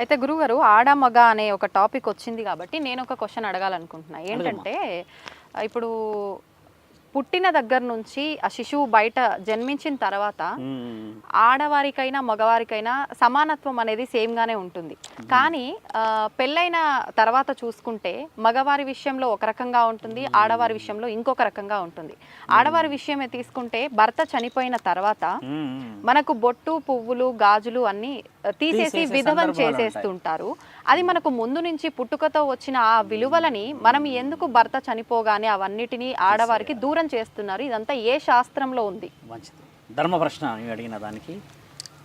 అయితే గురుగారు ఆడ మగ అనే ఒక టాపిక్ వచ్చింది కాబట్టి నేను ఒక క్వశ్చన్ అడగాలనుకుంటున్నా. ఏంటంటే ఇప్పుడు పుట్టిన దగ్గర నుంచి ఆ శిశువు బయట జన్మించిన తర్వాత. ఆడవారికైనా మగవారికైనా సమానత్వం అనేది సేమ్ గానే ఉంటుంది. కానీ పెళ్ళైన తర్వాత చూసుకుంటే మగవారి విషయంలో ఒక రకంగా ఉంటుంది ఆడవారి విషయంలో ఇంకొక రకంగా ఉంటుంది. ఆడవారి విషయమే తీసుకుంటే భర్త చనిపోయిన తర్వాత. మనకు బొట్టు పువ్వులు గాజులు అన్ని తీసేసి విధవం చేసేస్తుంటారు అది మనకు ముందు నుంచి పుట్టుకతో వచ్చిన ఆ విలువలని మనం ఎందుకు భర్త చనిపోగానే అవన్నిటినీ ఆడవారికి దూరం చేస్తున్నారు ఇదంతా ఏ శాస్త్రంలో ఉంది మంచిది ధర్మ ప్రశ్న అడిగిన దానికి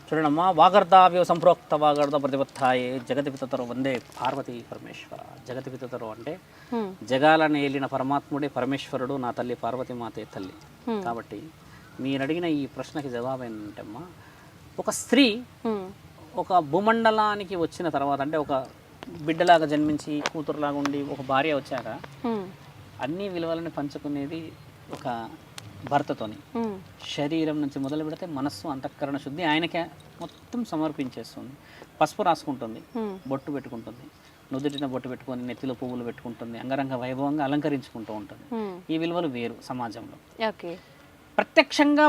చూడమ్మా వాగర్ధావ్య సంప్రోక్త వాగర్ధ ప్రతిపత్తాయే జగతి పితతరు వందే పార్వతీ పరమేశ్వర జగతి పితతరు అంటే. జగాలను ఏలిన పరమాత్ముడే పరమేశ్వరుడు నా తల్లి పార్వతీ మాతే తల్లి. కాబట్టి మీరు అడిగిన ఈ ప్రశ్నకి జవాబు ఏంటంటే అమ్మా ఒక స్త్రీ. ఒక భూమండలానికి వచ్చిన తర్వాత అంటే ఒక బిడ్డలాగా జన్మించి కూతురులాగా ఉండి ఒక భార్య వచ్చాక. అన్ని విలువలను పంచుకునేది ఒక భర్తతోని. శరీరం నుంచి మొదలు పెడితే మనస్సు అంతఃకరణ శుద్ధి ఆయనకే మొత్తం సమర్పించేస్తుంది పసుపు రాసుకుంటుంది. బొట్టు పెట్టుకుంటుంది నుదుటిన బొట్టు పెట్టుకొని నెత్తిలో పువ్వులు పెట్టుకుంటుంది అంగరంగ వైభవంగా అలంకరించుకుంటూ ఉంటుంది. ఈ విలువలు వేరు సమాజంలో ప్రత్యక్షంగా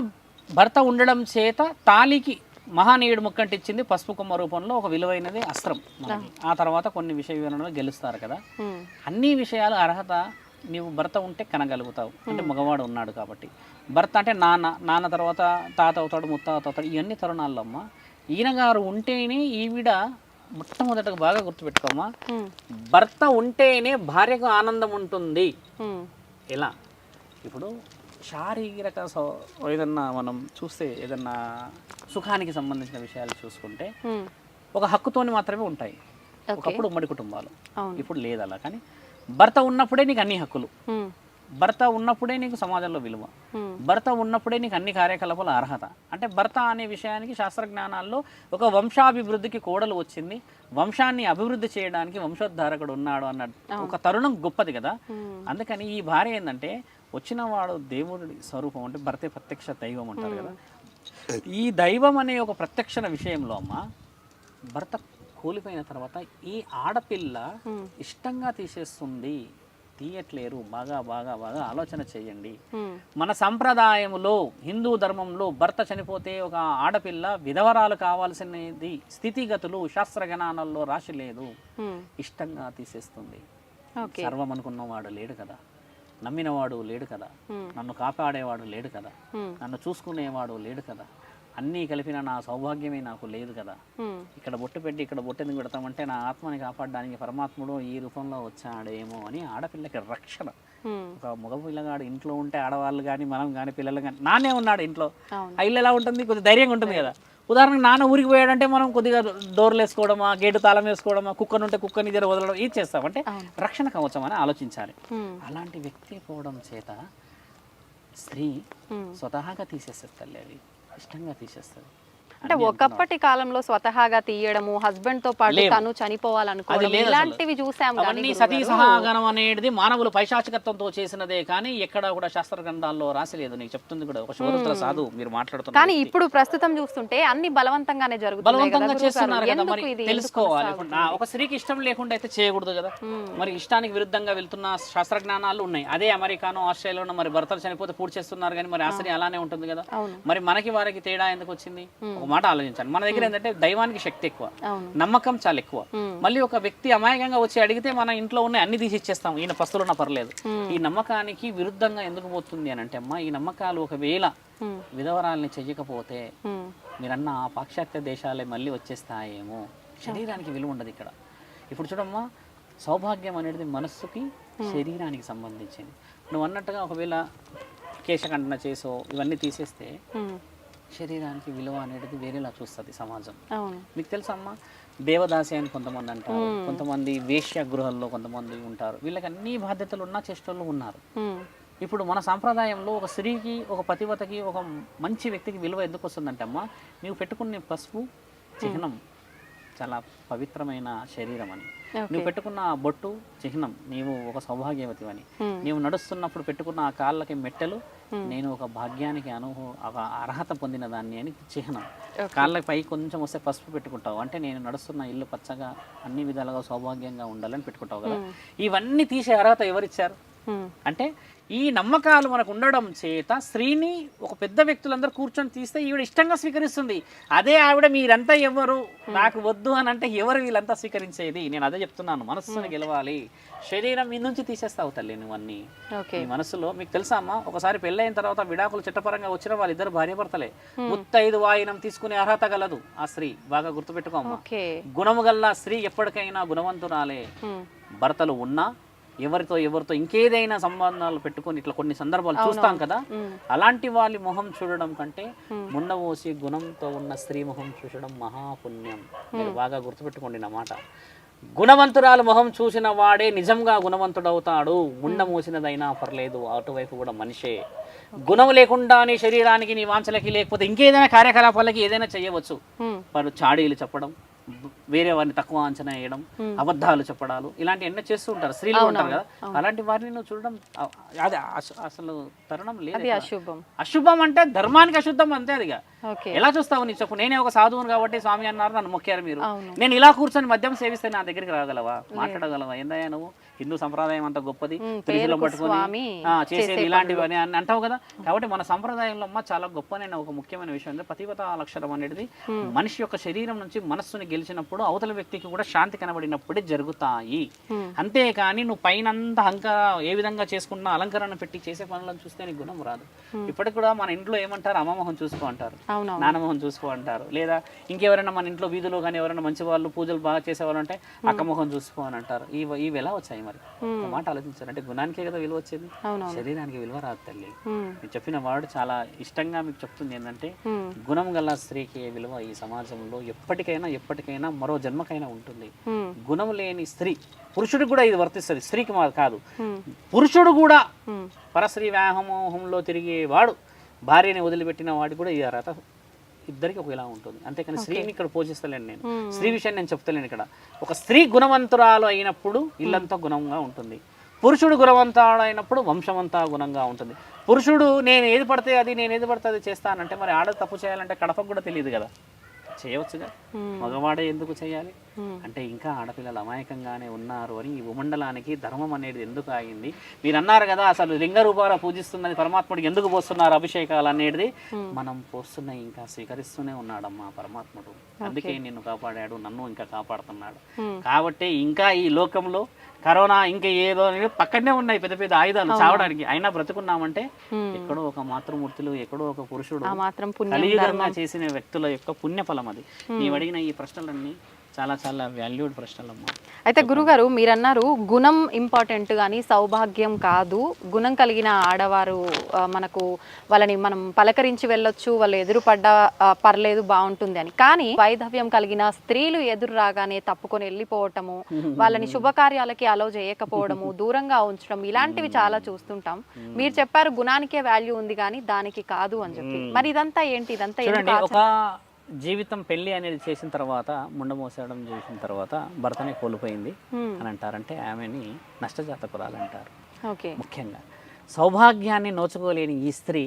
భర్త ఉండడం చేత తాలికి మహానీయుడు ముక్కంటిచ్చింది పసుపు కొమ్మ రూపంలో ఒక విలువైనది అస్త్రం. ఆ. తర్వాత కొన్ని విషయ వివరణలు గెలుస్తారు కదా. అన్ని విషయాలు అర్హత నీవు భర్త ఉంటే కనగలుగుతావు. అంటే మగవాడు ఉన్నాడు కాబట్టి. భర్త అంటే నాన్న నాన్న తర్వాత తాత అవుతాడు ముత్తాత అవుతాడు ఇవన్నీ తరుణాల్లో అమ్మ. ఈయన గారు ఉంటేనే ఈవిడ మొట్టమొదటగా బాగా గుర్తుపెట్టుకోమ్మా. భర్త ఉంటేనే భార్యకు ఆనందం ఉంటుంది. ఎలా? ఇప్పుడు శారీరక సౌ- ఏదన్నా మనం చూస్తే ఏదన్నా సుఖానికి సంబంధించిన విషయాలు చూసుకుంటే. ఒక హక్కుతోని మాత్రమే ఉంటాయి. ఒకప్పుడు ఉమ్మడి కుటుంబాలు ఇప్పుడు లేదు అలా కానీ భర్త ఉన్నప్పుడే నీకు అన్ని హక్కులు. భర్త ఉన్నప్పుడే నీకు సమాజంలో విలువ. భర్త ఉన్నప్పుడే నీకు అన్ని కార్యకలాపాల అర్హత అంటే భర్త అనే విషయానికి శాస్త్రజ్ఞానాల్లో ఒక వంశాభివృద్ధికి కోడలు వచ్చింది వంశాన్ని అభివృద్ధి చేయడానికి వంశోద్ధారకుడు ఉన్నాడు అన్న ఒక తరుణం గొప్పది కదా. అందుకని ఈ భార్య ఏంటంటే వచ్చిన వాడు దేవుడి స్వరూపం అంటే భర్తే ప్రత్యక్ష దైవం అంటారు కదా. ఈ దైవం అనే ఒక ప్రత్యక్షణ విషయంలో అమ్మ భర్త కూలిపోయిన తర్వాత ఈ ఆడపిల్ల. ఇష్టంగా తీసేస్తుంది. తీయట్లేరు బాగా బాగా బాగా ఆలోచన చేయండి. మన సంప్రదాయంలో హిందూ ధర్మంలో భర్త చనిపోతే ఒక ఆడపిల్ల విధవరాలు కావాల్సినది స్థితిగతులు శాస్త్రగణాలలో రాసి లేదు. ఇష్టంగా తీసేస్తుంది. సర్వం అనుకున్నవాడు లేడు కదా. నమ్మినవాడు లేడు కదా. నన్ను కాపాడేవాడు లేడు కదా. నన్ను చూసుకునేవాడు లేడు కదా అన్నీ కలిపిన నా సౌభాగ్యమే నాకు లేదు కదా. ఇక్కడ బొట్టు పెట్టి ఇక్కడ బొట్టు ఎందుకు పెడతామంటే నా ఆత్మని కాపాడడానికి పరమాత్ముడు ఈ రూపంలో వచ్చాడేమో అని ఆడపిల్లకి రక్షణ. ఒక మగ పిల్లగాడు ఇంట్లో ఉంటే ఆడవాళ్ళు కానీ మనం కానీ పిల్లలు కానీ నానే ఉన్నాడు ఇంట్లో. ఆ ఇల్లు ఎలా ఉంటుంది? కొద్దిగా ధైర్యంగా ఉంటుంది కదా. ఉదాహరణకు నాన్న ఊరికి పోయాడంటే మనం కొద్దిగా డోర్లు వేసుకోవడమా గేటు తాళం వేసుకోవడమా కుక్కను ఉంటే కుక్కని దగ్గర వదలడం ఇది చేస్తాం. అంటే. రక్షణ కవచం అని ఆలోచించాలి. అలాంటి వ్యక్తి పోవడం చేత స్త్రీ. స్వతహాగా తీసేస్తుంది తల్లి అది ఇష్టంగా తీసేస్తుంది. అంటే ఒకప్పటి కాలంలో స్వతహాగా తీయడము హస్బెండ్తో పాటు. తను చనిపోవాలనుకోవడం. ఇలాంటివి చూసాం కానీ సతీ సహాగనం అనేది మానవులు పైశాచికత్వంతో చేసినదే కానీ ఎక్కడ కూడా శాస్త్ర గ్రంథాల్లో రాసిలేదు. నీకు చెప్తుంది కూడా ఒక సాధు మీరు మాట్లాడుతున్నారు కానీ ఇప్పుడు ప్రస్తుతం చూస్తుంటే అన్ని బలవంతంగానే జరుగుతున్నాయి కదా బలవంతంగా. చేస్తున్నారు కదా మరి? తెలుసుకోవాలి. ఒక స్త్రీకి ఇష్టం లేకుండా అయితే చేయకూడదు కదా. మరి ఇష్టానికి విరుద్ధంగా వెళ్తున్న శాస్త్రజ్ఞానాలు ఉన్నాయి. అదే అమెరికాను ఆస్ట్రేలియాలో మరి భర్తలు చనిపోతే పూర్తి చేస్తున్నారు కానీ మరి ఆ స్త్రీ అలానే ఉంటుంది కదా. మరి మనకి వారికి తేడా ఎందుకు వచ్చింది? ఒక మాట ఆలోచించండి మన దగ్గర ఏంటంటే దైవానికి శక్తి ఎక్కువ. నమ్మకం చాలా ఎక్కువ. మళ్ళీ ఒక వ్యక్తి అమాయకంగా వచ్చి అడిగితే మన ఇంట్లో ఉన్న అన్ని తీసి ఇచ్చేస్తాం. ఈయన పస్తులున్నా పర్లేదు. ఈ నమ్మకానికి విరుద్ధంగా ఎందుకు పోతుంది అని అంటే అమ్మా ఈ నమ్మకాలు ఒకవేళ. విధవరాల్ని చెయ్యకపోతే. మీరన్న ఆ పాశ్చాత్య దేశాలే మళ్ళీ వచ్చేస్తాయేమో? శరీరానికి విలువ ఉండదు ఇక్కడ. ఇప్పుడు చూడమ్మా సౌభాగ్యం అనేది మనస్సుకి శరీరానికి సంబంధించింది. నువ్వు అన్నట్టుగా ఒకవేళ కేశఖండన చేసో ఇవన్నీ తీసేస్తే. శరీరానికి విలువ అనేది వేరేలా చూస్తుంది సమాజం. మీకు తెలుసా అమ్మా? దేవదాసి అని కొంతమంది అంటారు. కొంతమంది వేశ్య గృహాల్లో కొంతమంది ఉంటారు. వీళ్ళకి అన్ని బాధ్యతలు ఉన్న చేష్టలు ఉన్నారు. ఇప్పుడు మన సాంప్రదాయంలో ఒక స్త్రీకి ఒక పతివతకి ఒక మంచి వ్యక్తికి విలువ ఎందుకు వస్తుందంటే అమ్మా నీవు పెట్టుకునే పసుపు చిహ్నం చాలా పవిత్రమైన శరీరం అని. నువ్వు పెట్టుకున్న బొట్టు చిహ్నం నీవు ఒక సౌభాగ్యవతి అని. హ్మ్. నీవు నడుస్తున్నప్పుడు పెట్టుకున్న ఆ కాళ్ళకి మెట్టెలు నేను ఒక భాగ్యానికి అనుభవం ఒక అర్హత పొందిన దాన్ని అని చిహ్నం. కాళ్ళకి పై కొంచెం వస్తే పసుపు పెట్టుకుంటావు. అంటే నేను నడుస్తున్న ఇల్లు పచ్చగా అన్ని విధాలుగా సౌభాగ్యంగా ఉండాలని పెట్టుకుంటావు కదా. ఇవన్నీ తీసే అర్హత ఎవరిచ్చారు? హ్మ్. అంటే ఈ నమ్మకాలు మనకు ఉండడం చేత స్త్రీని ఒక పెద్ద వ్యక్తులందరూ కూర్చొని తీస్తే ఈవిడ ఇష్టంగా స్వీకరిస్తుంది. అదే ఆవిడ మీరంతా ఎవరు నాకు వద్దు అని అంటే ఎవరు వీళ్ళంతా స్వీకరించేది? నేను అదే చెప్తున్నాను మనస్సుని గెలవాలి. శరీరం మీ నుంచి తీసేస్తావు తల్లి నువ్వన్నీ ఓకే. మీ మనసులో మీకు తెలుసా అమ్మా ఒకసారి పెళ్ళైన తర్వాత విడాకులు చట్టపరంగా వచ్చిన వాళ్ళిద్దరు భార్యాభర్తలే ముత్తైదు వాయినం తీసుకునే అర్హత గలదు ఆ స్త్రీ. బాగా గుర్తుపెట్టుకో అమ్మా. ఓకే. గుణము గల్ల స్త్రీ ఎప్పటికైనా గుణవంతురాలే. భర్తలు ఉన్నా ఎవరితో ఎవరితో ఇంకేదైనా సంబంధాలు పెట్టుకొని ఇట్లా కొన్ని సందర్భాలు చూస్తాం కదా. అలాంటి వాళ్ళ మొహం చూడడం కంటే ముండమోసి గుణంతో ఉన్న స్త్రీ మొహం చూడడం మహాపుణ్యం. మీరు బాగా గుర్తుపెట్టుకోండి నా మాట. గుణవంతురాలు మొహం చూసిన వాడే నిజంగా గుణవంతుడవుతాడు. ముండ మోసినదైనా పర్లేదు అటువైపు కూడా మనిషే. గుణం లేకుండా నీ శరీరానికి నీ వాంఛలకి లేకపోతే ఇంకేదైనా కార్యకలాపాలకి ఏదైనా చేయవచ్చు. వారు చాడీలు చెప్పడం వేరే వారిని తక్కువ అంచనా వేయడం అబద్ధాలు చెప్పడాలు ఇలాంటి ఎన్నో చేస్తూ ఉంటారు. స్త్రీలు ఉంటారు కదా? అలాంటి వారిని నువ్వు చూడడం అది అస- అసలు తరుణం లేదు. అశుభం. అశుభం అంటే ధర్మానికి అశుద్ధం అంతే అదిగా ఎలా చూస్తావు నీ చెప్పు? నేనే ఒక సాధువును కాబట్టి స్వామి అన్నారు నన్ను మొక్కారు మీరు. నేను ఇలా కూర్చొని మద్యం సేవిస్తే నా దగ్గరికి రాగలవా? మాట్లాడగలవా? ఏందయ్యా నువ్వు? హిందూ సంప్రదాయం అంత గొప్పది. త్రిశూలం పట్టుకొని చేసేది ఇలాంటివి అని అంటావు కదా? కాబట్టి మన సంప్రదాయంలో అమ్మ చాలా గొప్పనైన ఒక ముఖ్యమైన విషయం అంటే పతివత లక్షణం అనేది మనిషి యొక్క శరీరం నుంచి మనస్సుని గెలిచినప్పుడు అవతల వ్యక్తికి కూడా శాంతి కనబడినప్పుడే జరుగుతాయి. అంతేకాని నువ్వు పైన అహంక ఏ విధంగా చేసుకున్నా అలంకరణ పెట్టి చేసే పనులను చూస్తే నీకు గుణం రాదు. ఇప్పటికి కూడా మన ఇంట్లో ఏమంటారు? అమ్మమోహం చూసుకో అంటారు. నానమోహం చూసుకో అంటారు. లేదా ఇంకెవరైనా మన ఇంట్లో వీధిలో కానీ ఎవరైనా మంచి వాళ్ళు పూజలు బాగా చేసేవాళ్ళు అంటే అక్కమోహం చూసుకో అని అంటారు. ఇవి ఎలా వచ్చాయి మరి? మాట ఆలోచించారు. అంటే గుణానికే కదా విలువ వచ్చేది? శరీరానికి విలువ రాదు తల్లి. మీరు చెప్పిన వాడు చాలా ఇష్టంగా మీకు చెప్తుంది ఏంటంటే. గుణం గల స్త్రీకి విలువ ఈ సమాజంలో ఎప్పటికైనా ఎప్పటికైనా మరో జన్మకైనా ఉంటుంది. గుణం లేని స్త్రీ పురుషుడికి కూడా ఇది వర్తిస్తుంది. స్త్రీకి కాదు. పురుషుడు కూడా. పరస్త్రీ వ్యామోహంలో తిరిగేవాడు భార్యని వదిలిపెట్టిన వాడికి కూడా ఈ అర్హత ఇద్దరికి ఒకలా ఉంటుంది. అంతేకాని స్త్రీని ఇక్కడ పోషిస్తలేను నేను. స్త్రీ విషయాన్ని నేను చెప్తలేను ఇక్కడ. ఒక స్త్రీ గుణవంతురాలు అయినప్పుడు ఇల్లంతా గుణంగా ఉంటుంది. పురుషుడు గుణవంతుడు అయినప్పుడు వంశమంతా గుణంగా ఉంటుంది. పురుషుడు నేను ఏది పడితే అది నేను ఏది పడితే అది చేస్తానంటే మరి ఆడ తప్పు చేయాలంటే కడపకు కూడా తెలియదు కదా. చేయవచ్చుగా. మగవాడే ఎందుకు చేయాలి. అంటే ఇంకా ఆడపిల్లలు అమాయకంగానే ఉన్నారు అని ఈ భూమండలానికి ధర్మం అనేది ఎందుకు ఆగింది? మీరు అన్నారు కదా అసలు లింగ రూపాల పూజిస్తున్నది పరమాత్ముడికి ఎందుకు పోస్తున్నారు అభిషేకాలు అనేది? మనం పోస్తున్న ఇంకా స్వీకరిస్తూనే ఉన్నాడమ్మా పరమాత్ముడు. అందుకే నిన్ను కాపాడాడు నన్ను ఇంకా కాపాడుతున్నాడు. కాబట్టి ఇంకా ఈ లోకంలో కరోనా ఇంకా ఏదో పక్కనే ఉన్నాయి పెద్ద పెద్ద ఆయుధాలు చావడానికి. అయినా బ్రతుకున్నామంటే. ఎక్కడో ఒక మాతృమూర్తులు ఎక్కడో ఒక పురుషుడు కలియుగంగా చేసిన వ్యక్తుల యొక్క పుణ్యఫలం అది. నీవు అడిగిన ఈ ప్రశ్నలన్నీ చాలా చాలా వాల్యూడ్ ప్రశ్నలమ్మా. అయితే గురుగారు మీరన్నారు గుణం ఇంపార్టెంట్ కానీ సౌభాగ్యం కాదు. గుణం కలిగిన ఆడవారు మనకు వాళ్ళని మనం పలకరించి వెళ్ళొచ్చు వాళ్ళు ఎదురు పడ్డా ఆ, పర్లేదు బాగుంటుంది అని. కానీ వైధవ్యం కలిగిన స్త్రీలు ఎదురు రాగానే తప్పుకొని వెళ్ళిపోవటము వాళ్ళని శుభకార్యాలకి అలో చేయకపోవడము దూరంగా ఉంచడం ఇలాంటివి చాలా చూస్తుంటాం. మీరు చెప్పారు గుణానికే వాల్యూ ఉంది కానీ దానికి కాదు అని చెప్పి. మరి ఇదంతా ఏంటి? ఇదంతా ఒక జీవితం పెళ్ళి అనేది చేసిన తర్వాత ముండ మోసడం చేసిన తర్వాత భర్తనే కోల్పోయింది. అని అంటారంటే ఆమెని నష్టజాతకురాలు అంటారు ఓకే ముఖ్యంగా సౌభాగ్యాన్ని నోచుకోలేని ఈ స్త్రీ.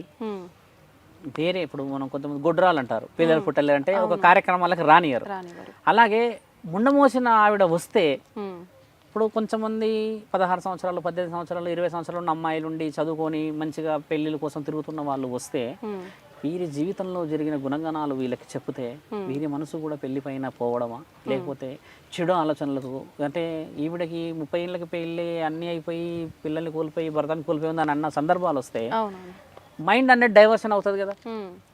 వేరే ఇప్పుడు మనం కొంతమంది గొడ్రాలు అంటారు పిల్లలు పుట్టలేరంటే ఒక కార్యక్రమాలకు రానియరు అలాగే ముండమోసిన ఆవిడ వస్తే. ఇప్పుడు కొంతమంది పదహారు సంవత్సరాలు పద్దెనిమిది సంవత్సరాలు ఇరవై సంవత్సరాలు ఉన్న అమ్మాయిలు ఉండి చదువుకొని మంచిగా పెళ్ళిళ్ళ కోసం తిరుగుతున్న వాళ్ళు వస్తే. వీరి జీవితంలో జరిగిన గుణగణాలు వీళ్ళకి చెప్తే వీరి మనసు కూడా పెళ్ళిపైన పోవడమా? లేకపోతే చెడు ఆలోచనలకు అంటే ఈవిడకి ముప్పై ఏళ్ళకి పెళ్ళి అన్నీ అయిపోయి పిల్లల్ని కోల్పోయి భర్తను కోల్పోయి ఉందని అన్న సందర్భాలు వస్తే మైండ్ అనేది డైవర్షన్ అవుతుంది కదా.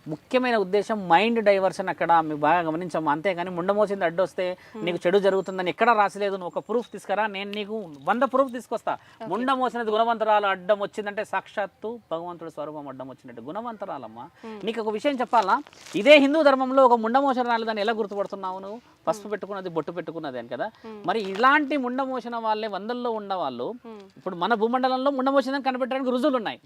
ముఖ్యమైన ఉద్దేశం మైండ్ డైవర్షన్ అక్కడ మీకు బాగా గమనించాము. అంతేగాని ముండమోసింది అడ్డొస్తే నీకు చెడు జరుగుతుందని ఎక్కడ రాసలేదు నువ్వు ఒక ప్రూఫ్ తీసుకురా నేను నీకు వంద ప్రూఫ్ తీసుకొస్తా. ముండ మోసినది గుణవంతరాలు అడ్డం వచ్చిందంటే సాక్షాత్తు భగవంతుడి స్వరూపం అడ్డం వచ్చినట్టు. గుణవంతరాలమ్మా. నీకు ఒక విషయం చెప్పాలా? ఇదే హిందూ ధర్మంలో ఒక ముండ మోసిన దాన్ని ఎలా గుర్తుపడుతున్నావు నువ్వు? పసుపు పెట్టుకున్నది బొట్టు పెట్టుకున్నది అని కదా? మరి ఇలాంటి ముండ మోసిన వాళ్ళే వందల్లో ఉన్నవాళ్ళు ఇప్పుడు మన భూమండలంలో ముండ మోసిందని కనిపెట్టడానికి రుజువులు ఉన్నాయి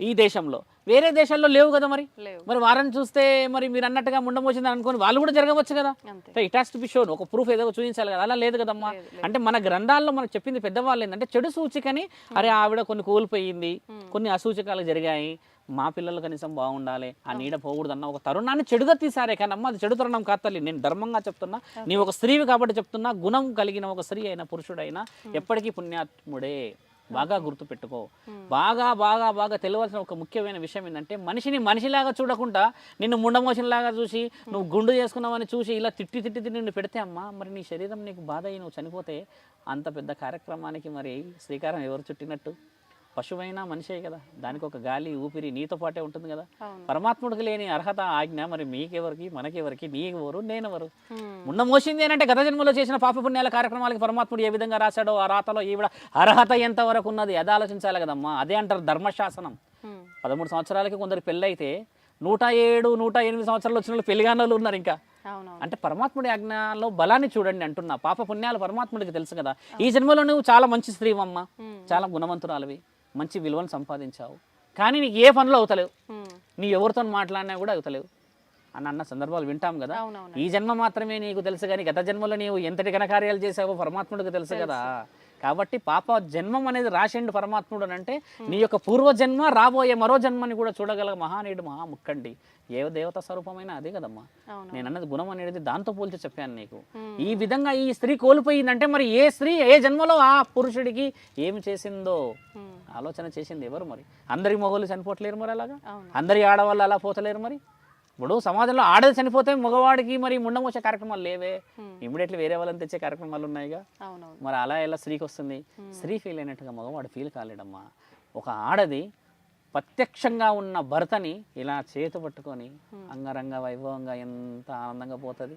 ఈ దేశంలో. వేరే దేశాల్లో లేవు కదా మరి? మరి వారిని చూస్తే మరి మీరు అన్నట్టుగా ముండమోసింది అనుకోని వాళ్ళు కూడా జరగవచ్చు కదా. It has to be shown ఒక ప్రూఫ్ ఏదో చూపించాలి కదా. అలా లేదు కదమ్మా. అంటే మన గ్రంథాల్లో మనకు చెప్పింది పెద్దవాళ్ళు ఏంటంటే చెడు సూచికని అరే ఆవిడ కొన్ని కోల్పోయింది కొన్ని అసూచకాలు జరిగాయి మా పిల్లలు కనీసం బాగుండాలి ఆ నీడ పోకూడదన్న ఒక తరుణాన్ని చెడుగా తీసారే కానీ అమ్మ అది చెడు తరుణం కాదు తల్లి. నేను ధర్మంగా చెప్తున్నా. నీ ఒక స్త్రీవి కాబట్టి చెప్తున్నా. గుణం కలిగిన ఒక స్త్రీ అయిన పురుషుడైనా ఎప్పటికీ పుణ్యాత్ముడే. బాగా గుర్తుపెట్టుకో. బాగా బాగా బాగా తెలియాల్సిన ఒక ముఖ్యమైన విషయం ఏంటంటే మనిషిని మనిషిలాగా చూడకుండా నిన్ను ముండమోషన్లాగా చూసి నువ్వు గుండు చేసుకున్నావని చూసి ఇలా తిట్టి తిట్టి తిట్టి నిన్ను పెడితే అమ్మా మరి నీ శరీరం నీకు బాధ అయ్యి నువ్వు చనిపోతే అంత పెద్ద కార్యక్రమానికి మరి శ్రీకారం ఎవరు చుట్టినట్టు? పశువైనా మనిషే కదా. దానికి ఒక గాలి ఊపిరి నీతో పాటే ఉంటుంది కదా. పరమాత్ముడికి లేని అర్హత ఆజ్ఞ మరి మీకెవరికి మనకెవరికి నీకెవరు నేనెవరు. ముండ మోసింది ఏంటంటే గత జన్మలో చేసిన పాపపుణ్యాల కార్యక్రమాలకి పరమాత్ముడు ఏ విధంగా రాశాడో ఆ రాతలో ఈవిడ అర్హత ఎంత వరకు ఉన్నది అది ఆలోచించాలి కదమ్మా. అదే అంటారు ధర్మశాసనం. పదమూడు సంవత్సరాలకి కొందరు పెళ్ళి అయితే నూట ఏడు నూట ఎనిమిది సంవత్సరాలు వచ్చిన వాళ్ళు పెళ్ళిగాని వాళ్ళు ఉన్నారు ఇంకా. అంటే పరమాత్ముడి ఆజ్ఞలో బలాన్ని చూడండి అంటున్నా. పాప పుణ్యాలు పరమాత్ముడికి తెలుసు కదా. ఈ జన్మలో నువ్వు చాలా మంచి స్త్రీవమ్మ. చాలా గుణవంతురాలివి. మంచి విలువను సంపాదించావు. కానీ నీకు ఏ పనులు అవుతలేవు. నీ ఎవరితో మాట్లాడినా కూడా అవుతలేవు. అని అన్న సందర్భాలు వింటాం కదా. ఈ జన్మ మాత్రమే నీకు తెలుసు కానీ గత జన్మలో నీవు ఎంతటి ఘనకార్యాలు చేసావో పరమాత్ముడికి తెలుసు కదా. కాబట్టి పాప జన్మం అనేది రాసిండు పరమాత్ముడు అని అంటే నీ యొక్క పూర్వ జన్మ రాబోయే మరో జన్మని కూడా చూడగల మహానీయుడు మహాముక్కండి ఏ దేవత స్వరూపమైన అదే కదమ్మా. నేను అన్నది గుణం అనేది దాంతో పోల్చి చెప్పాను నీకు. ఈ విధంగా ఈ స్త్రీ కోల్పోయిందంటే మరి ఏ స్త్రీ ఏ జన్మలో ఆ పురుషుడికి ఏమి చేసిందో. ఆలోచన చేసింది ఎవరు మరి? అందరి మొగోళ్ళు చనిపోవట్లేరు మరి అలాగా? అందరి ఆడవాళ్ళు అలా పోతలేరు మరి? ఇప్పుడు సమాజంలో ఆడది చనిపోతే మగవాడికి మరి ముండమోసే కార్యక్రమాలు లేవే. హ్మ్. ఇమ్మీడియట్లీ వేరే వాళ్ళని తెచ్చే కార్యక్రమాలు ఉన్నాయిగా. మరి అలా ఎలా స్త్రీకి వస్తుంది? స్త్రీ ఫీల్ అయినట్టుగా మగవాడు ఫీల్ కాలేడమ్మా. ఒక ఆడది ప్రత్యక్షంగా ఉన్న భర్తని ఇలా చేతు పట్టుకొని అంగరంగ వైభవంగా ఎంత ఆనందంగా పోతుంది?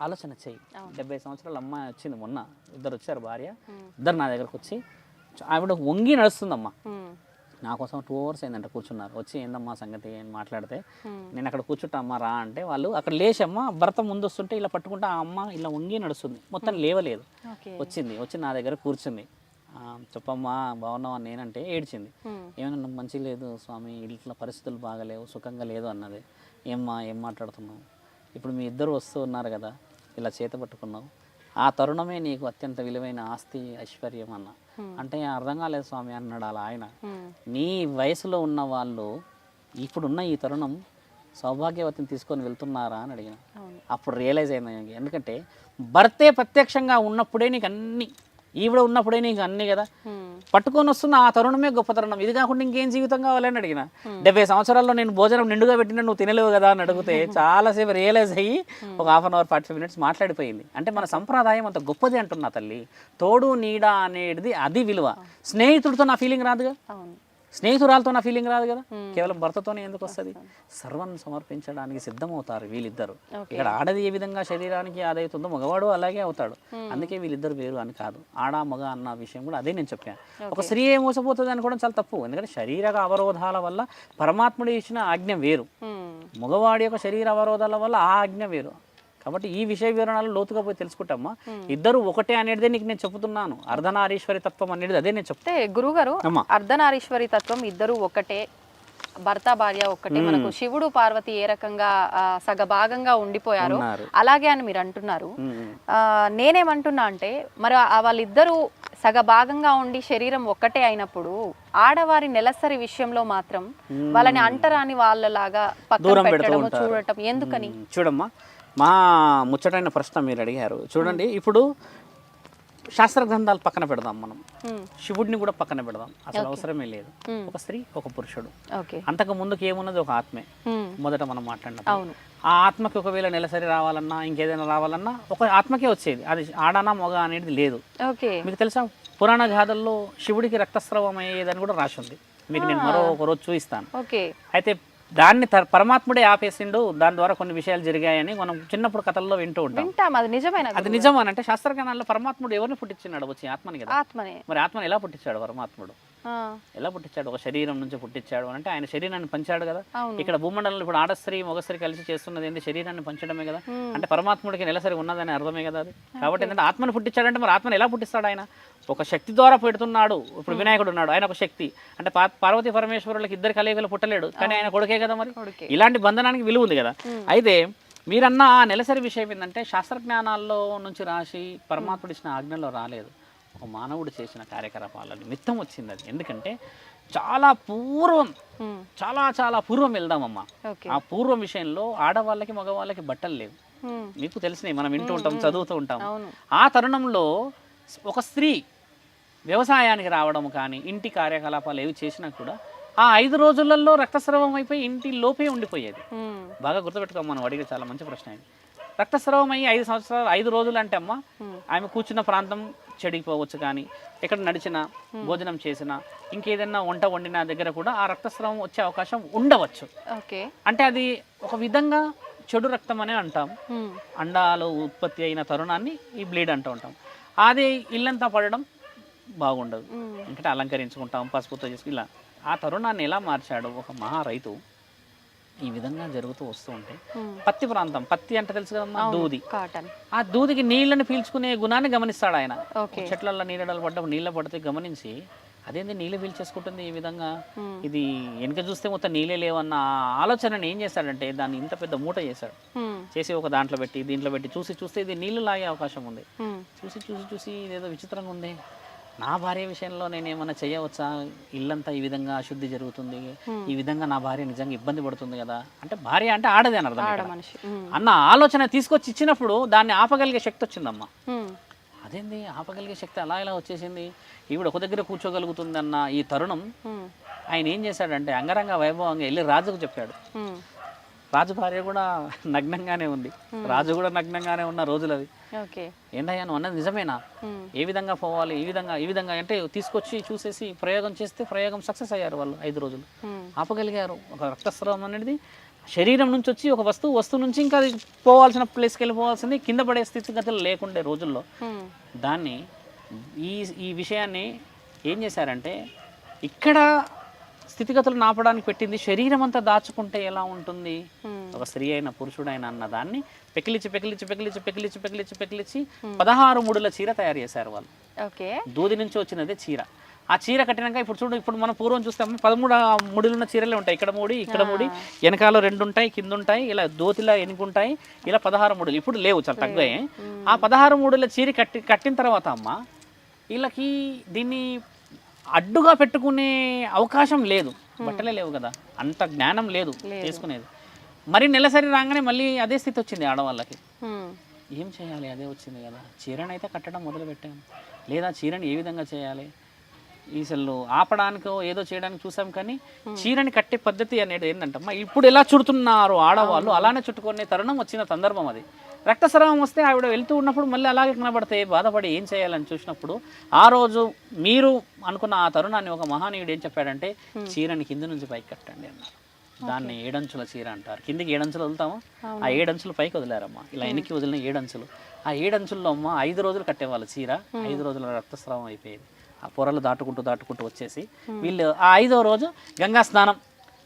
ఆలోచన చెయ్యి. డెబ్బై సంవత్సరాల అమ్మాయి వచ్చింది మొన్న. ఇద్దరు వచ్చారు భార్య. ఇద్దరు నా దగ్గరకు వచ్చి ఆవిడ వంగి నడుస్తుందమ్మా. నా కోసం టూ అవర్స్ అయిందంట కూర్చున్నారు. వచ్చి ఏందమ్మా సంగతి? అని మాట్లాడితే. నేను అక్కడ కూర్చుంటా అమ్మ రా అంటే వాళ్ళు అక్కడ లేచమ్మ భర్త ముందు వస్తుంటే ఇలా పట్టుకుంటే ఆ అమ్మ ఇలా వంగి నడుస్తుంది. మొత్తం లేవలేదు. వచ్చింది. వచ్చి నా దగ్గర కూర్చుంది. "ఆ, చెప్పమ్మా బాగున్నావా నేనంటే ఏడ్చింది. హ్మ్. ఏమన్నా మంచి లేదు స్వామి ఇంట్లో పరిస్థితులు బాగలేవు సుఖంగా లేదు అన్నది. ఏమ్మా ఏం మాట్లాడుతున్నావు? ఇప్పుడు మీ ఇద్దరు వస్తూ ఉన్నారు కదా ఇలా చేత పట్టుకున్నావు ఆ తరుణమే నీకు అత్యంత విలువైన ఆస్తి ఐశ్వర్యం అన్న. అంటే అర్థం కాలేదు స్వామి అన్నాడు అలా ఆయన హ్మ్. నీ వయసులో ఉన్న వాళ్ళు ఇప్పుడున్న ఈ తరుణం సౌభాగ్యవతిని తీసుకొని వెళ్తున్నారా అని అడిగిన అప్పుడు రియలైజ్ అయింది. ఎందుకంటే భర్తే ప్రత్యక్షంగా ఉన్నప్పుడే నీకు అన్ని ఈవిడ ఉన్నప్పుడే నీకు అన్ని కదా. పట్టుకొని వస్తున్న ఆ తరుణమే గొప్ప తరుణం. ఇది కాకుండా ఇంకేం జీవితం కావాలని అడిగిన. డెబ్బై సంవత్సరాల్లో నేను భోజనం నిండుగా పెట్టినా నువ్వు తినలేవు కదా అని అడిగితే చాలాసేపు రియలైజ్ అయ్యి ఒక half an hour forty five minutes మాట్లాడిపోయింది. అంటే మన సంప్రదాయం అంత గొప్పది అంటున్నా తల్లి. తోడు నీడ అనేది అది విలువ. స్నేహితుడితో నా ఫీలింగ్ రాదుగా? స్నేహితురాలతో నా ఫీలింగ్ రాదు కదా. కేవలం భర్తతోనే ఎందుకు వస్తుంది? సర్వం సమర్పించడానికి సిద్ధమవుతారు వీళ్ళిద్దరు. ఇక్కడ ఆడది ఏ విధంగా శరీరానికి ఆదవుతుందో మగవాడు అలాగే అవుతాడు. అందుకే వీళ్ళిద్దరు వేరు అని కాదు. ఆడ మగ అన్న విషయం కూడా అదే నేను చెప్పాను. ఒక స్త్రీ ఏ మోసపోతుంది అనుకోవడం చాలా తప్పు. ఎందుకంటే శరీర అవరోధాల వల్ల పరమాత్ముడు ఇచ్చిన ఆజ్ఞ వేరు. హ్మ్. మగవాడి యొక్క శరీర అవరోధాల వల్ల ఆ ఆజ్ఞ వేరు. కాబట్టి ఈ విషయ వివరణలు లోతుగా పోయి తెలుసుకుంటామా? ఇద్దరు ఒకటే అనేది నీకు నేను చెబుతున్నాను. అర్ధనారీశ్వరి తత్వం అనేది అదే నేను చెప్తాను అంటే గురుగారు. అర్ధనారీశ్వరి తత్వం ఇద్దరు ఒకటే భర్త భార్య ఒక్కటే మనకు శివుడు పార్వతి ఏ రకంగా సగభాగంగా ఉండిపోయారో. అలాగే అని మీరు అంటున్నారు. నేనేమంటున్నా అంటే మరి వాళ్ళిద్దరూ సగభాగంగా ఉండి శరీరం ఒక్కటే అయినప్పుడు ఆడవారి నెలసరి విషయంలో మాత్రం వాళ్ళని అంటరాని వాళ్ళలాగా పక్కన పెట్టడం. చూడటం ఎందుకని? మ్మ్. చూడమ్మా. మా ముచ్చటైన ప్రశ్న మీరు అడిగారు. చూడండి ఇప్పుడు శాస్త్ర గ్రంథాలు పక్కన పెడదాం మనం. శివుడిని కూడా పక్కన పెడదాం. అసలు అవసరమే లేదు. ఒక స్త్రీ ఒక పురుషుడు. అంతకు ముందుకు ఏమున్నది? ఒక ఆత్మే. మొదట మనం మాట్లాడినప్పుడు. ఆ ఆత్మకి ఒకవేళ నెలసరి రావాలన్నా ఇంకేదైనా రావాలన్నా ఒక ఆత్మకే వచ్చేది. అది ఆడనా మొగ అనేది లేదు. మీకు తెలుసా? పురాణ గాథల్లో శివుడికి రక్తస్రావం అయ్యేదని కూడా రాసి ఉంది మీకు నేను మరో ఒక రోజు చూపిస్తాను. అయితే దాన్ని పరమాత్ముడే ఆపేసిండు దాని ద్వారా కొన్ని విషయాలు జరిగాయని మనం చిన్నప్పుడు కథల్లో వింటూ ఉంటాం. వింటాం అది నిజమైన అది నిజం అని అంటే శాస్త్రజ్ఞానాల్లో పరమాత్ముడు ఎవరిని పుట్టించినాడు వచ్చి? ఆత్మని కదా. ఆత్మనే. మరి ఆత్మని ఎలా పుట్టించాడు పరమాత్ముడు? ఎలా పుట్టించాడు? ఒక శరీరం నుంచి పుట్టించాడు అని అంటే ఆయన శరీరాన్ని పంచాడు కదా. ఇక్కడ భూమండలంలో ఇప్పుడు ఆడస్త్రీ మొగస్త్రీ కలిసి చేస్తున్నది ఏంటి శరీరాన్ని పంచడమే కదా. అంటే పరమాత్ముడికి నెలసరి ఉన్నదని అర్థమే కదా అది. కాబట్టి ఏంటంటే ఆత్మని పుట్టించాడంటే మరి ఆత్మని ఎలా పుట్టిస్తాడు ఆయన? ఒక శక్తి ద్వారా పెడుతున్నాడు. ఇప్పుడు వినాయకుడు ఉన్నాడు ఆయన ఒక శక్తి. అంటే పార్వతీ పరమేశ్వరులకి ఇద్దరు కలియగలు పుట్టలేడు. కానీ ఆయన కొడుకే కదా మరి. కొడుకే. ఇలాంటి బంధనానికి విలువ ఉంది కదా. అయితే మీరన్న ఆ నెలసరి విషయం ఏంటంటే శాస్త్రజ్ఞానాల్లో నుంచి రాసి పరమాత్ముడు ఇచ్చిన ఆజ్ఞలో రాలేదు. ఒక మానవుడు చేసిన కార్యకలాపాల నిమిత్తం వచ్చింది అది. ఎందుకంటే చాలా పూర్వం చాలా చాలా పూర్వం వెళ్దామమ్మా. ఆ పూర్వం విషయంలో ఆడవాళ్ళకి మగవాళ్ళకి బట్టలు లేవు. మీకు తెలిసినాయి మనం వింటూ ఉంటాం చదువుతూ ఉంటాం. ఆ తరుణంలో ఒక స్త్రీ వ్యవసాయానికి రావడం కానీ ఇంటి కార్యకలాపాలు ఏవి చేసినా కూడా ఆ ఐదు రోజులలో రక్తస్రావం అయిపోయి ఇంటి లోపే ఉండిపోయేది. బాగా గుర్తుపెట్టుకో మనం అడిగే చాలా మంచి ప్రశ్న ఇది. రక్తస్రావం అయ్యి ఐదు సంవత్సరాలు ఐదు రోజులు అంటే అమ్మ ఆమె కూర్చున్న ప్రాంతం చెడిగిపోవచ్చు కానీ ఎక్కడ నడిచినా భోజనం చేసినా ఇంకేదైనా వంట వండిన దగ్గర కూడా ఆ రక్తస్రావం వచ్చే అవకాశం ఉండవచ్చు. అంటే అది ఒక విధంగా చెడు రక్తం అనే అంటాం. అండాలు ఉత్పత్తి అయిన తరుణాన్ని ఈ బ్లీడ్ అంటూ ఉంటాం. అది ఇల్లంతా పడడం బాగుండదు. ఎందుకంటే అలంకరించుకుంటాం పసుపుతో చేసి ఇలా. ఆ తరుణాన్ని ఎలా మార్చాడు ఒక మహా రైతు? ఈ విధంగా జరుగుతూ వస్తూ ఉంటే ఉమ్, పత్తి ప్రాంతం పత్తి అంటే తెలుసు కదమ్మా? దూది. కాటన్. ఆ దూదికి నీళ్ళని పీల్చుకునే గుణాన్ని గమనిస్తాడు ఆయన. చెట్లలో నీళ్ళలు పడ్డప్పుడు నీళ్ళ పడితే గమనించి అదేంది నీళ్ళు పీల్చేసుకుంటుంది ఈ విధంగా? ఇది వెనక చూస్తే మొత్తం నీళ్ళే లేవన్న ఆలోచనని ఏం చేశాడంటే దాన్ని ఇంత పెద్ద మూట చేశాడు. చేసి ఒక దాంట్లో పెట్టి దీంట్లో పెట్టి చూసి చూస్తే ఇది నీళ్ళు లాగే అవకాశం ఉంది. చూసి చూసి చూసి ఇదేదో విచిత్రంగా ఉంది. నా భార్య విషయంలో నేను ఏమైనా చేయవచ్చా? ఇల్లంతా ఈ విధంగా అశుద్ధి జరుగుతుంది. ఈ విధంగా నా భార్య నిజంగా ఇబ్బంది పడుతుంది కదా? అంటే భార్య అంటే ఆడదే అని అర్థం అన్న ఆలోచన తీసుకొచ్చి ఇచ్చినప్పుడు దాన్ని ఆపగలిగే శక్తి వచ్చిందమ్మా. అదేంది? ఆపగలిగే శక్తి అలా ఇలా వచ్చేసింది. ఈవిడ ఒక దగ్గర కూర్చోగలుగుతుంది అన్న ఈ తరుణం ఆయన ఏం చేశాడంటే అంగరంగ వైభవంగా వెళ్ళి రాజుకు చెప్పాడు. రాజు భార్య కూడా నగ్నంగానే ఉంది. రాజు కూడా నగ్నంగానే ఉన్న రోజులు అవి ఓకే. ఏందయ్యా నువ్వు అన్నది నిజమేనా? ఏ విధంగా పోవాలి ఈ విధంగా ఈ విధంగా అంటే తీసుకొచ్చి చూసేసి ప్రయోగం చేస్తే ప్రయోగం సక్సెస్ అయ్యారు వాళ్ళు ఐదు రోజులు. ఆపగలిగారు. ఒక రక్తస్రావం అనేది శరీరం నుంచి వచ్చి ఒక వస్తువు వస్తువు నుంచి ఇంకా అది పోవాల్సిన ప్లేస్కి వెళ్ళిపోవాల్సింది కింద పడే స్థితిగతులు లేకుండే రోజుల్లో. దాన్ని ఈ ఈ విషయాన్ని ఏం చేశారంటే ఇక్కడ స్థితిగతులు నాపడానికి పెట్టింది. శరీరం అంతా దాచుకుంటే ఎలా ఉంటుంది? ఒక స్త్రీ అయిన పురుషుడైన అన్న దాన్ని పెకిలిచి పెకిలిచి పెకిలిచి పెకిలిచి పెకిలిచి పెకిలిచి పదహారు ముడుల చీర తయారు చేశారు వాళ్ళు. ఓకే. దూది నుంచి వచ్చినదే చీర. ఆ చీర కట్టినాక ఇప్పుడు చూడు ఇప్పుడు మనం పూర్వం చూస్తాము పదమూడు ముడులున్న చీరలే ఉంటాయి. ఇక్కడ మూడి ఇక్కడ మూడి వెనకాల రెండు ఉంటాయి కింద ఉంటాయి ఇలా దోతిలా ఎనుకుంటాయి ఇలా పదహారు ముడులు. ఇప్పుడు లేవు చాలా తగ్గాయి. ఆ పదహారు మూడుల చీర కట్టి కట్టిన తర్వాత అమ్మ వీళ్ళకి దీన్ని అడ్డుగా పెట్టుకునే అవకాశం లేదు. బట్టలే లేవు కదా. అంత జ్ఞానం లేదు చేసుకునేది మరి నెలసరి రాగానే మళ్ళీ అదే స్థితి వచ్చింది ఆడవాళ్ళకి. ఏం చేయాలి? అదే వచ్చింది కదా. చీరను అయితే కట్టడం మొదలు పెట్టాం లేదా చీరని ఏ విధంగా చేయాలి? ఈసలు ఆపడానికో ఏదో చేయడానికి చూసాం కానీ చీరని కట్టే పద్ధతి అనేది ఏంటంటమ్మా ఇప్పుడు ఎలా చుడుతున్నారు ఆడవాళ్ళు? అలానే చుట్టుకునే తరుణం వచ్చిన సందర్భం అది. రక్తస్రావం వస్తే ఆవిడ వెళ్తూ ఉన్నప్పుడు మళ్ళీ అలాగే కనబడితే బాధపడి ఏం చేయాలని చూసినప్పుడు ఆ రోజు మీరు అనుకున్న ఆ తరుణాన్ని ఒక మహానీయుడు ఏం చెప్పాడంటే చీరని కింద నుంచి పైకి కట్టండి అన్నారు. దాన్ని ఏడంచుల చీర అంటారు. కిందికి ఏడంచులు వదులుతామా? ఆ ఏడంచులు పైకి వదిలేరమ్మా. ఇలా వెనక్కి వదిలిన ఏడంచులు. ఆ ఏడంచుల్లో అమ్మ ఐదు రోజులు కట్టేవాళ్ళు చీర. ఐదు రోజుల రక్తస్రావం అయిపోయేది. ఆ పొరలు దాటుకుంటూ దాటుకుంటూ వచ్చేసి వీళ్ళు ఆ ఐదో రోజు గంగా స్నానం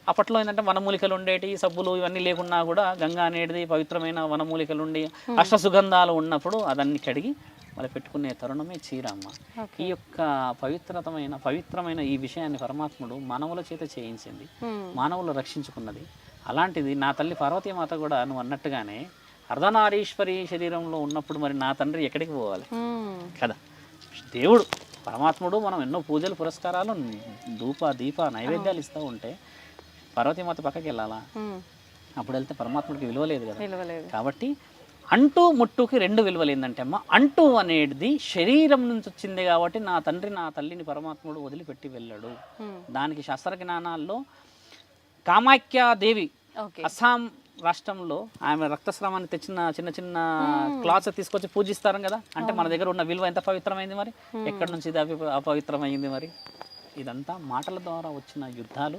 అప్పట్లో ఏంటంటే వనమూలికలు ఉండేటి సబ్బులు ఇవన్నీ లేకున్నా కూడా గంగా అనేది పవిత్రమైన వనమూలికలు ఉండి అష్టసుగంధాలు ఉన్నప్పుడు అదన్నీ కడిగి మళ్ళీ పెట్టుకునే తరుణమే చీర అమ్మ ఓకే. ఈ యొక్క పవిత్రతమైన పవిత్రమైన ఈ విషయాన్ని పరమాత్ముడు మానవుల చేత చేయించింది. మానవులు రక్షించుకున్నది. అలాంటిది నా తల్లి పార్వతీమాత కూడా నువ్వు అన్నట్టుగానే అర్ధనారీశ్వరి శరీరంలో ఉన్నప్పుడు మరి నా తండ్రి ఎక్కడికి పోవాలి? కదా. దేవుడు పరమాత్ముడు మనం ఎన్నో పూజలు పురస్కారాలు ధూప దీప నైవేద్యాలు ఇస్తూ ఉంటే పార్వతీమాత పక్కకి వెళ్ళాలా? అప్పుడు వెళ్తే పరమాత్ముడికి విలువ లేదు కదా. కాబట్టి అంటూ ముట్టుకి రెండు విలువలు ఏంటంటే అమ్మ అంటూ అనేది శరీరం నుంచి వచ్చింది కాబట్టి నా తండ్రి నా తల్లిని పరమాత్ముడు వదిలిపెట్టి వెళ్ళాడు. దానికి శాస్త్ర జ్ఞానాల్లో కామాఖ్యాదేవి అస్సాం రాష్ట్రంలో ఆమె రక్తస్రావాన్ని తెచ్చిన చిన్న చిన్న క్లాత్స్ తీసుకొచ్చి పూజిస్తారు కదా? అంటే మన దగ్గర ఉన్న విలువ ఎంత పవిత్రమైంది మరి? ఎక్కడి నుంచి ఇది అపవి- అపవిత్రమైంది మరి? ఇదంతా మాటల ద్వారా వచ్చిన యుద్ధాలు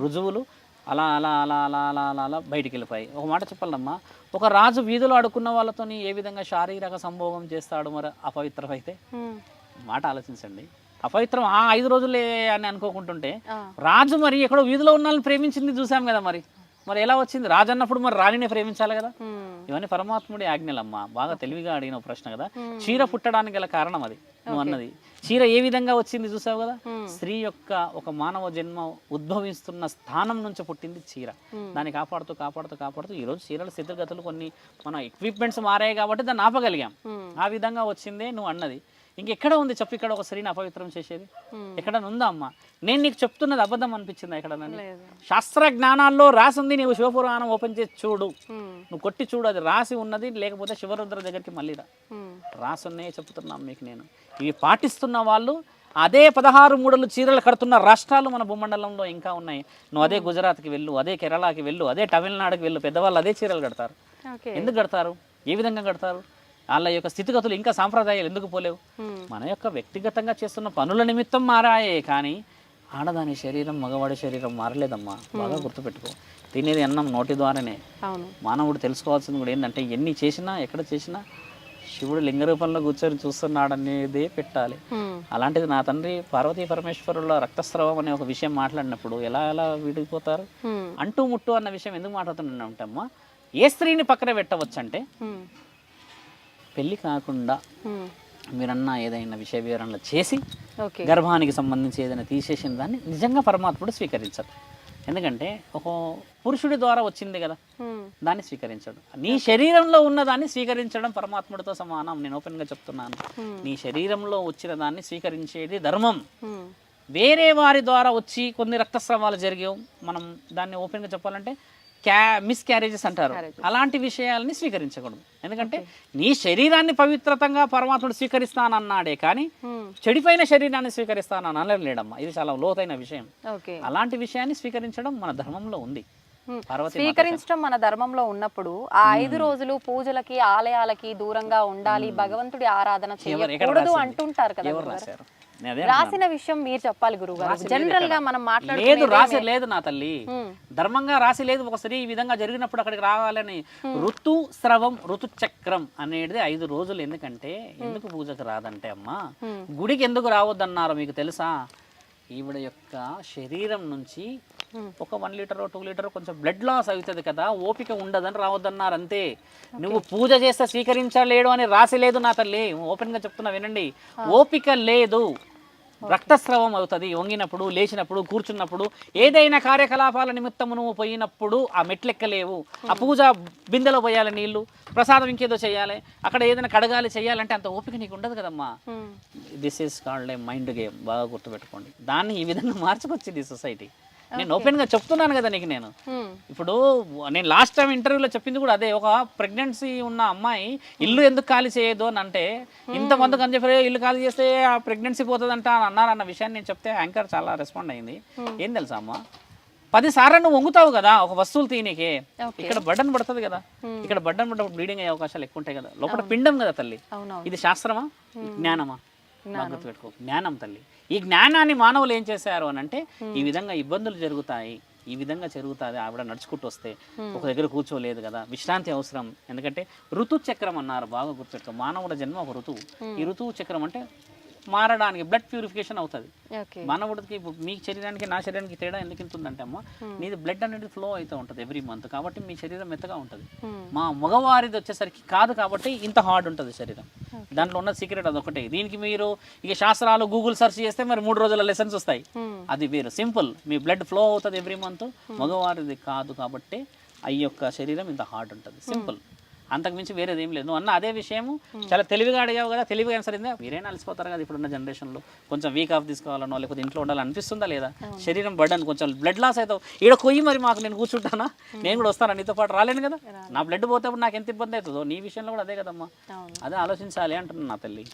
రుజువులు. అలా అలా అలా అలా అలా అలా అలా బయటికి వెళ్ళిపోయాయి ఒక మాట చెప్పాలమ్మా ఒక రాజు వీధిలో ఆడుకున్న వాళ్ళతోని ఏ విధంగా శారీరక సంభోగం చేస్తాడు మరి అపవిత్రమైతే ఉమ్, మాట ఆలోచించండి. అపవిత్రం ఆ ఐదు రోజులే అని అనుకోకుంటుంటే రాజు మరి ఎక్కడో వీధిలో ఉన్న ప్రేమించింది చూసాం కదా మరి. మరి ఎలా వచ్చింది? రాజు అన్నప్పుడు మరి రాణినే ప్రేమించాలి కదా? ఇవన్నీ పరమాత్ముడి ఆజ్ఞలమ్మ. బాగా తెలివిగా అడిగిన ప్రశ్న కదా. చీర పుట్టడానికి గల కారణం అది. నువ్వు అన్నది. చీర ఏ విధంగా వచ్చింది చూసావు కదా? స్త్రీ యొక్క ఒక మానవ జన్మ ఉద్భవిస్తున్న స్థానం నుంచి పుట్టింది చీర. దాన్ని కాపాడుతూ కాపాడుతూ కాపాడుతూ ఈ రోజు చీరల స్థితిగతులు కొన్ని మన ఎక్విప్మెంట్స్ మారాయి కాబట్టి దాన్ని ఆపగలిగాం. ఆ విధంగా వచ్చిందే నువ్వు అన్నది. ఇంకెక్కడ ఉంది చెప్పు ఇక్కడ ఒక స్త్రీని అపవిత్రం చేసేది. ఎక్కడ ఉందా అమ్మ? నేను నీకు చెప్తున్నది అబద్ధం అనిపించిందా ఎక్కడ శాస్త్ర జ్ఞానాల్లో రాసింది నీవు శివపురాణం ఓపెన్ చేసి చూడు. నువ్వు కొట్టి చూడు అది రాసి ఉన్నది లేకపోతే శివరుద్ర దగ్గరికి మళ్ళీ రాసున్నాయే చెప్తున్నాం మీకు నేను. ఇవి పాటిస్తున్న వాళ్ళు అదే పదహారు మూడలు చీరలు కడుతున్న రాష్ట్రాలు మన భూమండలంలో ఇంకా ఉన్నాయి. నువ్వు అదే గుజరాత్కి వెళ్ళు అదే కేరళకి వెళ్ళు అదే తమిళనాడుకి వెళ్ళు పెద్దవాళ్ళు అదే చీరలు కడతారు. ఎందుకు కడతారు? ఏ విధంగా కడతారు? వాళ్ళ యొక్క స్థితిగతులు ఇంకా సాంప్రదాయాలు ఎందుకు పోలేవు? మన యొక్క వ్యక్తిగతంగా చేస్తున్న పనుల నిమిత్తం మారాయే కానీ ఆడదాని శరీరం మగవాడి శరీరం మారలేదమ్మా. బాగా గుర్తుపెట్టుకో. తినేది అన్నం నోటి ద్వారానే. మానవుడు తెలుసుకోవాల్సింది కూడా ఏంటంటే ఎన్ని చేసినా ఎక్కడ చేసినా శివుడు లింగ రూపంలో కూర్చొని చూస్తున్నాడు అనేదే పెట్టాలి అలాంటిది నా తండ్రి పార్వతీ పరమేశ్వరుల రక్తస్రావం అనే ఒక విషయం మాట్లాడినప్పుడు ఎలా ఎలా విడిపోతారు? అంటూ ముట్టు అన్న విషయం ఎందుకు మాట్లాడుతున్నామంటమ్మా ఏ స్త్రీని పక్కన పెట్టవచ్చు అంటే పెళ్ళి కాకుండా మీరన్నా ఏదైనా విషయ వివరణలు చేసి గర్భానికి సంబంధించి ఏదైనా తీసేసిన దాన్ని నిజంగా పరమాత్ముడు స్వీకరించడు. ఎందుకంటే ఒక పురుషుడి ద్వారా వచ్చింది కదా దాన్ని స్వీకరించడు. నీ శరీరంలో ఉన్న దాన్ని స్వీకరించడం పరమాత్ముడితో సమానం. నేను ఓపెన్గా చెప్తున్నాను. Hmm. నీ శరీరంలో వచ్చిన దాన్ని స్వీకరించేది ధర్మం. వేరే వారి ద్వారా వచ్చి కొన్ని రక్తస్రావాలు జరిగావు. మనం దాన్ని ఓపెన్గా చెప్పాలంటే క్యా మిస్ క్యారేజెస్ అంటారు. అలాంటి విషయాలని స్వీకరించకూడదు. ఎందుకంటే నీ శరీరాన్ని పవిత్రతంగా పరమాత్ముడు స్వీకరిస్తానన్నాడే కానీ చెడిపోయిన శరీరాన్ని స్వీకరిస్తానని అనలేడమ్మా ఇది చాలా లోతైన విషయం. అలాంటి విషయాన్ని స్వీకరించడం మన ధర్మంలో ఉంది. స్వీకరించడం మన ధర్మంలో ఉన్నప్పుడు ఆ ఐదు రోజులు పూజలకి ఆలయాలకి దూరంగా ఉండాలి భగవంతుడి ఆరాధన చేయకూడదు? అంటుంటారు కదా రాసిన విషయం మీరు చెప్పాలి గురువు గారు జనరల్గా మనం లేదు మాట్లాడుకునేదే రాసి లేదు. నా తల్లి. ధర్మంగా రాసి లేదు ఒక స్త్రీ ఈ విధంగా జరిగినప్పుడు అక్కడికి రావాలని. ఋతు స్రవం ఋతు చక్రం అనేది ఐదు రోజులు. ఎందుకంటే ఎందుకు పూజకు రాదంటే అమ్మా. గుడికి ఎందుకు రావద్దన్నారు మీకు తెలుసా? ఈవిడ యొక్క శరీరం నుంచి. ఒక వన్ లీటర్ టూ లీటర్ కొంచెం బ్లడ్ లాస్ అవుతుంది కదా ఓపిక ఉండదని రావద్దన్నారు అంతే. నువ్వు పూజ చేస్తే స్వీకరించలేడు అని రాసి లేదు నా తల్లి. ఓపెన్గా చెప్తున్నా వినండి. ఓపిక లేదు. రక్తస్రావం అవుతుంది. వంగినప్పుడు లేచినప్పుడు కూర్చున్నప్పుడు ఏదైనా కార్యకలాపాల నిమిత్తం నువ్వు పోయినప్పుడు ఆ మెట్లెక్కలేవు. ఆ పూజ బిందెలో పోయాలి నీళ్ళు ప్రసాదం ఇంకేదో చేయాలి అక్కడ ఏదైనా కడగాలి చేయాలంటే అంత ఓపిక నీకు ఉండదు కదమ్మా. This is called a mind game బాగా గుర్తుపెట్టుకోండి. దాన్ని ఈ విధంగా మార్చుకొచ్చింది సొసైటీ. నేను ఓపెన్గా చెప్తున్నాను కదా నీకు నేను. ఇప్పుడు నేను లాస్ట్ టైం ఇంటర్వ్యూలో చెప్పింది కూడా అదే. ఒక ప్రెగ్నెన్సీ ఉన్న అమ్మాయి ఇల్లు ఎందుకు ఖాళీ చేయదు అని అంటే ఇంతమంది అని చెప్పి ఇల్లు ఖాళీ చేస్తే ఆ ప్రెగ్నెన్సీ పోతుందంట అని అన్నారు అన్న విషయాన్ని నేను చెప్తే యాంకర్ చాలా రెస్పాండ్ అయింది. ఏం తెలుసా అమ్మ? పది సార్లు నువ్వు వంగుతావు కదా ఒక వస్తువులు తీయనీకే ఓకే. ఇక్కడ బడ్డన్ పడుతుంది కదా. ఇక్కడ బడ్డన్ పడ్డప్పుడు బ్లీడింగ్ అయ్యే అవకాశాలు ఎక్కువ ఉంటాయి కదా. లోపల పిండం కదా తల్లి. ఇది శాస్త్రమా? జ్ఞానమా? గుర్తుపెట్టుకో. జ్ఞానం తల్లి. ఈ జ్ఞానాన్ని మానవులు ఏం చేశారు అని అంటే ఈ విధంగా ఇబ్బందులు జరుగుతాయి ఈ విధంగా జరుగుతుంది ఆవిడ నడుచుకుంటూ వస్తే ఒక దగ్గర కూర్చోలేదు కదా విశ్రాంతి అవసరం. ఎందుకంటే ఋతు చక్రం అన్నారు బాగా గుర్తుపెట్టుకో మానవుల జన్మ ఒక ఋతువు. ఈ ఋతువు చక్రం అంటే మారడానికి బ్లడ్ ప్యూరిఫికేషన్ అవుతుంది. మానవుడికి మీ శరీరానికి నా శరీరానికి తేడా ఎందుకు ఉంటుందంటే అమ్మ నీది బ్లడ్ అనేది ఫ్లో అవుతూ ఉంటుంది ఎవ్రీ మంత్ కాబట్టి మీ శరీరం మెత్తగా ఉంటుంది. మా మగవారిది వచ్చేసరికి కాదు కాబట్టి ఇంత హార్డ్ ఉంటుంది శరీరం. దాంట్లో ఉన్న సీక్రెట్ అదొకటే దీనికి మీరు ఇక శాస్త్రాలు గూగుల్ సెర్చ్ చేస్తే మరి మూడు రోజుల లెసన్స్ వస్తాయి. ఉమ్, అది వేరు. సింపుల్ మీ బ్లడ్ ఫ్లో అవుతుంది ఎవ్రీ మంత్ మగవారిది కాదు కాబట్టి ఆ యొక్క శరీరం ఇంత హార్డ్ ఉంటుంది. సింపుల్ అంతకుమించి వేరేది ఏం లేదు. నువ్వు అన్న అదే విషయము. చాలా తెలివిగా అడిగావు కదా తెలివిగా ఆన్సర్ అయిందా మీరైనా అలసిపోతారు కదా ఇప్పుడున్న జనరేషన్లో కొంచెం వీక్ ఆఫ్ తీసుకోవాలనో లేకపోతే ఇంట్లో ఉండాలని అనిపిస్తుందా లేదా? శరీరం బర్డన్ కొంచెం బ్లడ్ లాస్ అవుతావు ఈడ కొయ్యి మరి మాకు నేను కూర్చుంటానా? నేను కూడా వస్తాను? నీతో పాటు రాలేను కదా? నా బ్లడ్ పోతే నాకు ఎంత ఇబ్బంది అవుతుందో? నీ విషయంలో కూడా అదే కదమ్మా. అదే ఆలోచించాలి అంటున్నాను నా తల్లి.